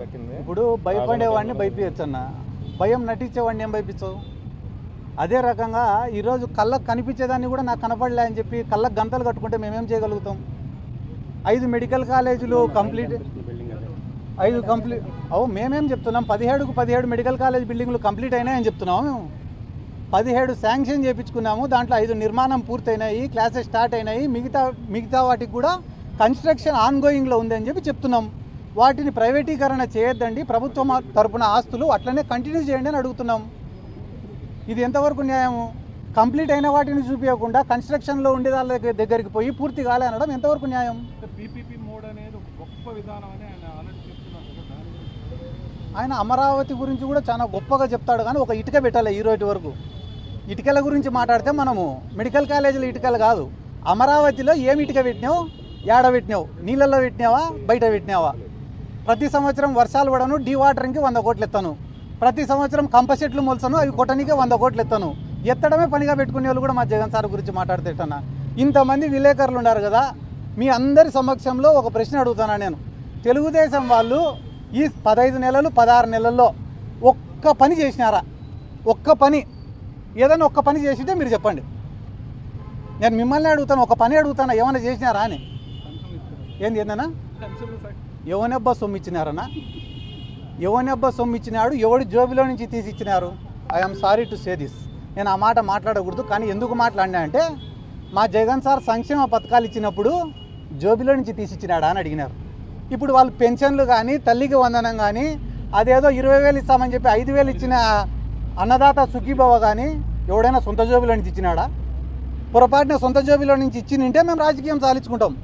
కట్టింది. ఇప్పుడు భయపడేవాడిని భయపించచ్చు అన్న. భయం నటించేవాడిని ఏం భయపించవు అదే రకంగా ఈరోజు కళ్ళకు కనిపించేదాన్ని కూడా నాకు కనపడలే అని చెప్పి కళ్ళకు గంతలు కట్టుకుంటే మేమేం చేయగలుగుతాం? ఐదు మెడికల్ కాలేజీలు కంప్లీట్ ఐదు కంప్లీట్ అవు మేమేం చెప్తున్నాం? పదిహేడుకు పదిహేడు మెడికల్ కాలేజ్ బిల్డింగ్లు కంప్లీట్ అయినాయని చెప్తున్నాము మేము. పదిహేడు శాంక్షన్ చేయించుకున్నాము దాంట్లో ఐదు నిర్మాణం పూర్తయినాయి. క్లాసెస్ స్టార్ట్ అయినాయి. మిగతా మిగతా వాటికి కూడా కన్స్ట్రక్షన్ ఆన్ గోయింగ్లో ఉంది అని చెప్పి చెప్తున్నాం. వాటిని ప్రైవేటీకరణ చేయొద్దండి. ప్రభుత్వం తరపున ఆస్తులు అట్లనే కంటిన్యూ చేయండి అని అడుగుతున్నాం. ఇది ఎంతవరకు న్యాయము కంప్లీట్ అయిన వాటిని చూపించకుండా కన్స్ట్రక్షన్లో ఉండే వాళ్ళ దగ్గర- దగ్గరికి పోయి పూర్తి కాలే అనడం ఎంతవరకు న్యాయం? పీపీపీ మోడ్ అనేది గొప్ప విధానం అని ఆయన అమరావతి గురించి కూడా చాలా గొప్పగా చెప్తాడు కానీ ఒక ఇటుక పెట్టాలి ఈ రోజు వరకు. ఇటుకల గురించి మాట్లాడితే మనము మెడికల్ కాలేజీలో ఇటుకలు కాదు. అమరావతిలో ఏమి ఇటుక పెట్టినావు? ఏడ పెట్టినావు? నీళ్ళల్లో పెట్టినావా? బయట పెట్టినావా? ప్రతి సంవత్సరం వర్షాలు పడను డీవాటరింగ్కి వంద కోట్లు ఎత్తాను. ప్రతి సంవత్సరం కంప చెట్లు మొలసను అవి కొట్టనికే వంద కోట్లు ఎత్తాను. ఎత్తడమే పనిగా పెట్టుకునే వాళ్ళు కూడా మా జగన్ సార్ గురించి మాట్లాడితేటన్నా ఇంతమంది విలేకరులు ఉన్నారు కదా మీ అందరి సమక్షంలో ఒక ప్రశ్న అడుగుతాను నేను. తెలుగుదేశం వాళ్ళు ఈ పదహైదు నెలలు పదహారు నెలల్లో ఒక్క పని చేసినారా? ఒక్క పని. ఏదైనా ఒక్క పని చేసింటే మీరు చెప్పండి. నేను మిమ్మల్ని అడుగుతాను ఒక పని అడుగుతాను ఏమైనా చేసినారా అని? ఏంది ఏందన్నా? ఎవనబ్బా సొమ్ము ఇచ్చినారనా ఎవనబ్బా సొమ్ము ఇచ్చినాడు? ఎవడి జోబిలో నుంచి తీసి ఇచ్చినారు? I'm sorry to say this నేను ఆ మాట మాట్లాడకూడదు కానీ ఎందుకు మాట్లాడినా అంటే మా జగన్ సార్ సంక్షేమ పథకాలు ఇచ్చినప్పుడు జోబిలో నుంచి తీసి ఇచ్చినాడా అని అడిగినారు. ఇప్పుడు వాళ్ళు పెన్షన్లు కానీ తల్లికి వందనం కానీ అదేదో ఇరవై వేలు ఇస్తామని చెప్పి ఐదు వేలు ఇచ్చిన అన్నదాత సుఖీభవ కానీ ఎవడైనా సొంత జోబిలో నుంచి ఇచ్చినాడా? పొరపాటున సొంత జోబిలో నుంచి ఇచ్చి నింటే మేము రాజకీయం సాధించుకుంటాం.